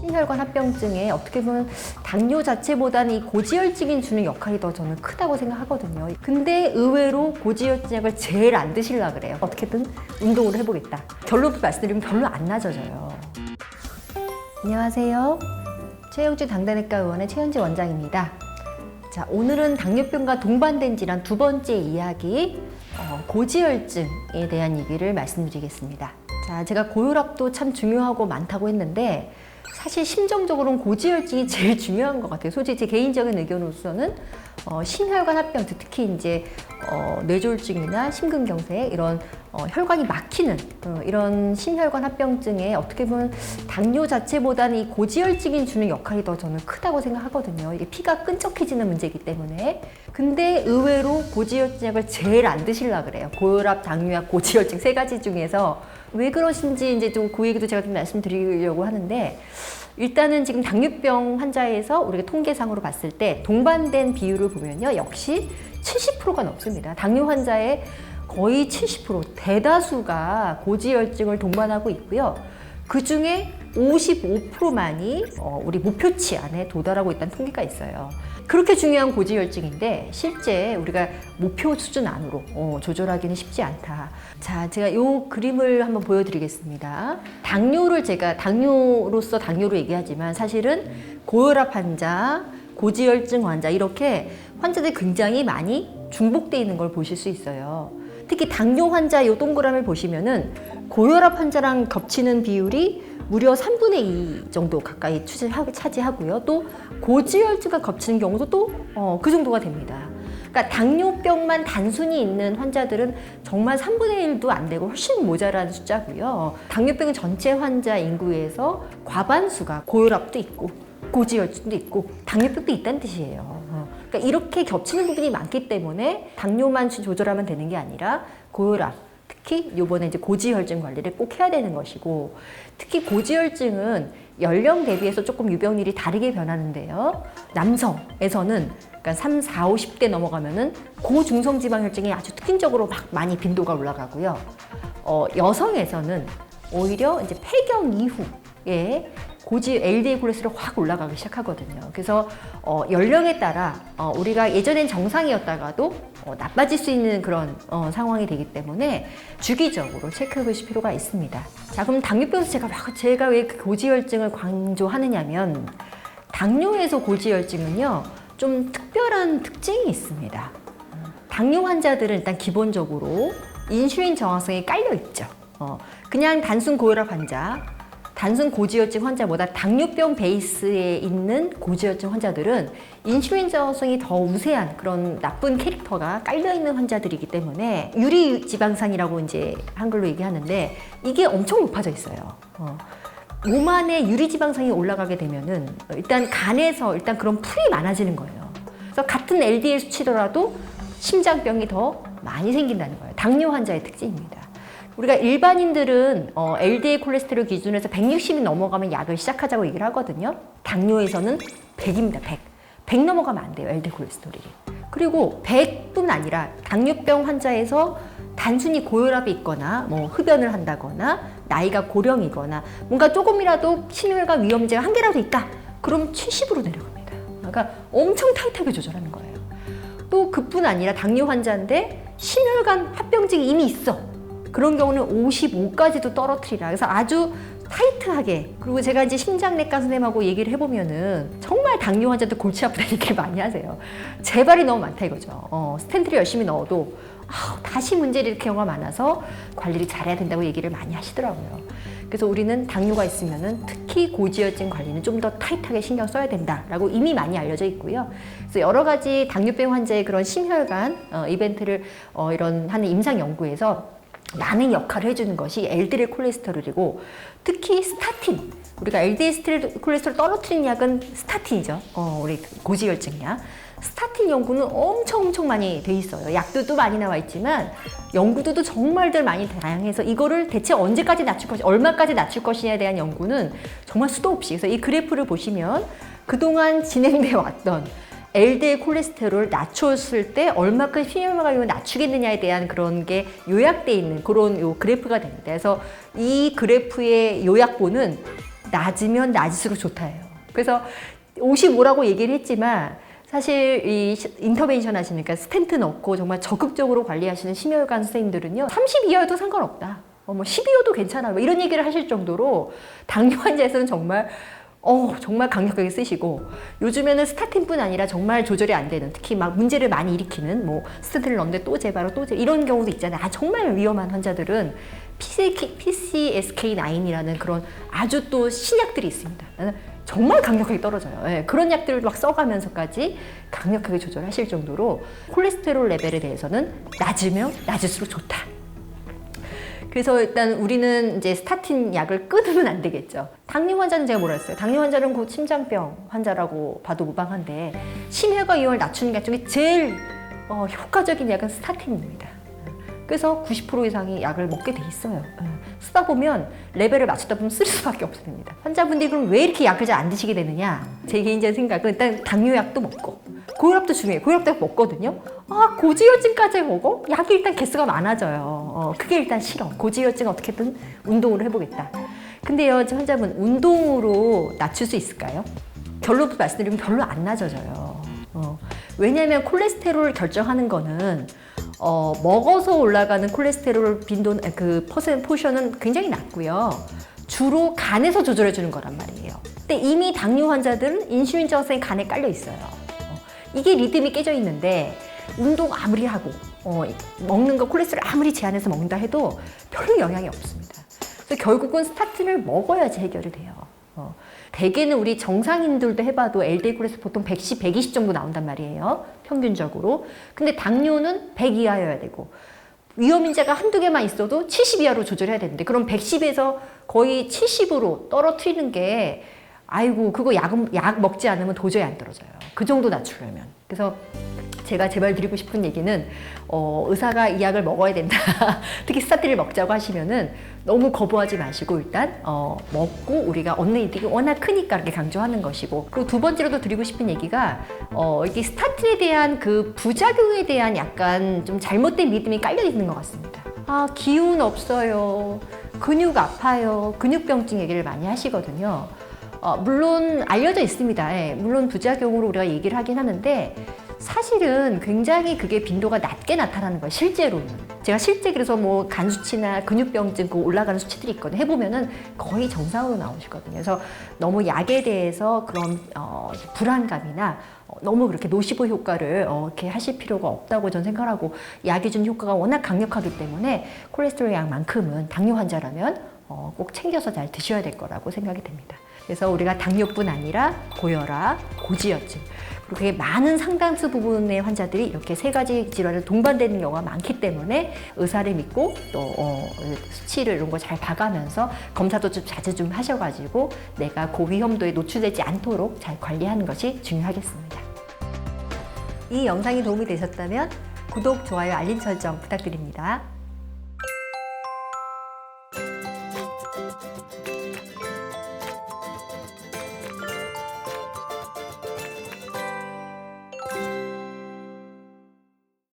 신혈관 합병증에 어떻게 보면 당뇨 자체보다는 이 고지혈증이 주는 역할이 더 저는 크다고 생각하거든요. 근데 의외로 고지혈증약을 제일 안 드시려 그래요. 어떻게든 운동을 해보겠다. 결론부터 말씀드리면 별로 안 나아져요. 안녕하세요. 최영주 당단외과 의원의 최현지 원장입니다. 자, 오늘은 당뇨병과 동반된 질환 두 번째 이야기, 어, 고지혈증에 대한 얘기를 말씀드리겠습니다. 자, 제가 고혈압도 참 중요하고 많다고 했는데, 사실 심정적으로는 고지혈증이 제일 중요한 것 같아요. 솔직히 제 개인적인 의견으로서는 어, 심혈관 합병, 특히 이제 어, 뇌졸중이나 심근경색 이런 어, 혈관이 막히는 어, 이런 심혈관 합병증에 어떻게 보면 당뇨 자체보다는 이 고지혈증이 주는 역할이 더 저는 크다고 생각하거든요. 이게 피가 끈적해지는 문제이기 때문에. 근데 의외로 고지혈증약을 제일 안 드시려 그래요. 고혈압, 당뇨약, 고지혈증 세 가지 중에서 왜 그러신지 이제 좀 그 얘기도 제가 좀 말씀드리려고 하는데 일단은 지금 당뇨병 환자에서 우리가 통계상으로 봤을 때 동반된 비율을 보면요. 역시 70%가 넘습니다. 당뇨 환자의 거의 70% 대다수가 고지혈증을 동반하고 있고요. 그 중에 55%만이 어, 우리 목표치 안에 도달하고 있다는 통계가 있어요. 그렇게 중요한 고지혈증인데 실제 우리가 목표 수준 안으로 어, 조절하기는 쉽지 않다. 자, 제가 이 그림을 한번 보여드리겠습니다. 당뇨를 제가 당뇨로서 당뇨로 얘기하지만 사실은 고혈압 환자, 고지혈증 환자 이렇게 환자들이 굉장히 많이 중복돼 있는 걸 보실 수 있어요. 특히 당뇨 환자 요 동그라미를 보시면은 고혈압 환자랑 겹치는 비율이 무려 3분의 2 정도 가까이 차지하고요. 또 고지혈증과 겹치는 경우도 또 어, 그 정도가 됩니다. 그러니까 당뇨병만 단순히 있는 환자들은 정말 3분의 1도 안 되고 훨씬 모자란 숫자고요. 당뇨병 전체 환자 인구에서 과반수가 고혈압도 있고 고지혈증도 있고 당뇨병도 있다는 뜻이에요. 어. 그러니까 이렇게 겹치는 부분이 많기 때문에 당뇨만 조절하면 되는 게 아니라 고혈압, 특히 요번에 이제 고지혈증 관리를 꼭 해야 되는 것이고 특히 고지혈증은 연령 대비해서 조금 유병률이 다르게 변하는데요. 남성에서는 그러니까 3, 4, 50대 넘어가면은 고중성 지방혈증이 아주 특징적으로 막 많이 빈도가 올라가고요. 어, 여성에서는 오히려 이제 폐경 이후에 고지 LDL 콜레스테롤 확 올라가기 시작하거든요. 그래서 어, 연령에 따라 어, 우리가 예전엔 정상이었다가도 어, 나빠질 수 있는 그런 어, 상황이 되기 때문에 주기적으로 체크해 보실 필요가 있습니다. 자, 그럼 당뇨병에서 제가 막 제가 왜그 고지혈증을 강조하느냐면 당뇨에서 고지혈증은요 좀 특별한 특징이 있습니다. 당뇨 환자들은 일단 기본적으로 인슐린 저항성이 깔려 있죠. 어, 그냥 단순 고혈압 환자, 단순 고지혈증 환자보다 당뇨병 베이스에 있는 고지혈증 환자들은 인슐린 저항성이 더 우세한 그런 나쁜 캐릭터가 깔려 있는 환자들이기 때문에 유리 지방산이라고 이제 한글로 얘기하는데 이게 엄청 높아져 있어요. 어. 몸 안에 유리 지방산이 올라가게 되면은 일단 간에서 일단 그런 풀이 많아지는 거예요. 그래서 같은 LDL 수치더라도 심장병이 더 많이 생긴다는 거예요. 당뇨 환자의 특징입니다. 우리가 일반인들은 어, LDL 콜레스테롤 기준에서 160이 넘어가면 약을 시작하자고 얘기를 하거든요. 당뇨에서는 100입니다. 100. 100 넘어가면 안 돼요. LDL 콜레스테롤이. 그리고 100뿐 아니라 당뇨병 환자에서 단순히 고혈압이 있거나 뭐 흡연을 한다거나 나이가 고령이거나 뭔가 조금이라도 심혈관 위험제가 한 개라도 있다. 그럼 70으로 내려갑니다. 그러니까 엄청 타이트하게 조절하는 거예요. 또 그뿐 아니라 당뇨 환자인데 심혈관 합병증이 이미 있어. 그런 경우는 55까지도 떨어뜨리라. 그래서 아주 타이트하게 그리고 제가 이제 심장내과 선생님하고 얘기를 해보면은 정말 당뇨 환자들 골치 아프다는 얘기를 많이 하세요. 재발이 너무 많다 이거죠. 어, 스탠트를 열심히 넣어도 아우, 다시 문제를 일으킬 경우가 많아서 관리를 잘해야 된다고 얘기를 많이 하시더라고요. 그래서 우리는 당뇨가 있으면은 특히 고지혈증 관리는 좀 더 타이트하게 신경 써야 된다라고 이미 많이 알려져 있고요. 그래서 여러 가지 당뇨병 환자의 그런 심혈관 어, 이벤트를 어, 이런 하는 임상 연구에서 많은 역할을 해주는 것이 LDL 콜레스테롤이고 특히 스타틴 우리가 LDL 콜레스테롤 떨어뜨리는 약은 스타틴이죠. 어, 우리 고지혈증약. 스타틴 연구는 엄청 엄청 많이 돼 있어요. 약들도 많이 나와 있지만 연구들도 정말들 많이 다양해서 이거를 대체 언제까지 낮출 것이 얼마까지 낮출 것이냐에 대한 연구는 정말 수도 없이 그래서 이 그래프를 보시면 그동안 진행되어 왔던 LDL 콜레스테롤 낮췄을 때 얼마큼 심혈관을 낮추겠느냐에 대한 그런 게 요약돼 있는 그런 요 그래프가 됩니다. 그래서 이 그래프의 요약본은 낮으면 낮을수록 좋다예요. 그래서 55라고 얘기를 했지만 사실 이 시- 인터벤션 하시니까 스텐트 넣고 정말 적극적으로 관리하시는 심혈관 선생님들은요 30 이하여도 상관없다. 어, 뭐 12여도 괜찮아. 뭐 이런 얘기를 하실 정도로 당뇨 환자에서는 정말 어, 정말 강력하게 쓰시고 요즘에는 스타틴뿐 아니라 정말 조절이 안 되는 특히 막 문제를 많이 일으키는 뭐 스탠트를 넣는데 또 재바로 또 재, 이런 경우도 있잖아요. 아, 정말 위험한 환자들은 PCSK9이라는 그런 아주 또 신약들이 있습니다. 정말 강력하게 떨어져요. 예, 그런 약들을 막 써가면서까지 강력하게 조절하실 정도로 콜레스테롤 레벨에 대해서는 낮으면 낮을수록 좋다. 그래서 일단 우리는 이제 스타틴 약을 끊으면 안 되겠죠. 당뇨 환자는 제가 했어요? 당뇨 환자는 곧 심장병 환자라고 봐도 무방한데 심혈관 이용을 낮추는 약 중에 제일 어, 효과적인 약은 스타틴입니다. 그래서 90% 이상이 약을 먹게 돼 있어요. 예. 쓰다 보면 레벨을 맞추다 보면 쓸 수밖에 없습니다. 환자분들이 그럼 왜 이렇게 약을 잘 안 드시게 되느냐? 제 개인적인 생각은 일단 당뇨약도 먹고 고혈압도 중요해요. 고혈압도 먹거든요. 아 고지혈증까지 먹어? 약이 일단 개수가 많아져요. 어, 그게 일단 싫어. 고지혈증 어떻게든 운동으로 해보겠다. 근데요, 저 환자분 운동으로 낮출 수 있을까요? 결론 말씀드리면 별로 안 낮아져요. 어, 왜냐하면 콜레스테롤을 결정하는 거는 어, 먹어서 올라가는 콜레스테롤 빈도 그 퍼센트 포션은 굉장히 낮고요. 주로 간에서 조절해 주는 거란 말이에요. 근데 이미 당뇨 환자들은 인슐린 저항성이 간에 깔려 있어요. 어, 이게 리듬이 깨져 있는데 운동 아무리 하고 어, 먹는 거 콜레스테롤 아무리 제한해서 먹는다 해도 별로 영향이 없습니다. 그래서 결국은 스타틴을 먹어야지 해결이 돼요. 어, 대개는 우리 정상인들도 해봐도 LDL 콜레스테롤 보통 110, 120 정도 나온단 말이에요. 평균적으로. 근데 당뇨는 100 이하여야 되고 위험 인자가 한두 개만 있어도 70 이하로 조절해야 되는데 그럼 110에서 거의 70으로 떨어뜨리는 게 아이고 그거 약, 약 먹지 않으면 도저히 안 떨어져요. 그 정도 낮추려면. 그래서 제가 제발 드리고 싶은 얘기는 어, 의사가 이 약을 먹어야 된다. 특히 스타틴을 먹자고 하시면은 너무 거부하지 마시고 일단 어, 먹고 우리가 얻는 이득이 워낙 크니까 이렇게 강조하는 것이고 그리고 두 번째로도 드리고 싶은 얘기가 어, 이게 스타틴에 대한 그 부작용에 대한 약간 좀 잘못된 믿음이 깔려 있는 것 같습니다. 아 기운 없어요. 근육 아파요. 근육병증 얘기를 많이 하시거든요. 어, 물론 알려져 있습니다. 예, 물론 부작용으로 우리가 얘기를 하긴 하는데 사실은 굉장히 그게 빈도가 낮게 나타나는 거예요. 실제로는. 제가 실제 그래서 뭐 간 수치나 근육병증 그 올라가는 수치들이 있거든요. 해보면은 거의 정상으로 나오시거든요. 그래서 너무 약에 대해서 그런 어, 불안감이나 어, 너무 그렇게 노시보 효과를 어, 이렇게 하실 필요가 없다고 저는 생각하고 약이 준 효과가 워낙 강력하기 때문에 콜레스테롤 약만큼은 당뇨 환자라면 어, 꼭 챙겨서 잘 드셔야 될 거라고 생각이 됩니다. 그래서 우리가 당뇨뿐 아니라 고혈압, 고지혈증 되게 많은 상당수 부분의 환자들이 이렇게 세 가지 질환을 동반되는 경우가 많기 때문에 의사를 믿고 또 어, 수치를 이런 거 잘 봐가면서 검사도 좀 자주 좀 하셔가지고 내가 고위험도에 노출되지 않도록 잘 관리하는 것이 중요하겠습니다. 이 영상이 도움이 되셨다면 구독, 좋아요, 알림 설정 부탁드립니다.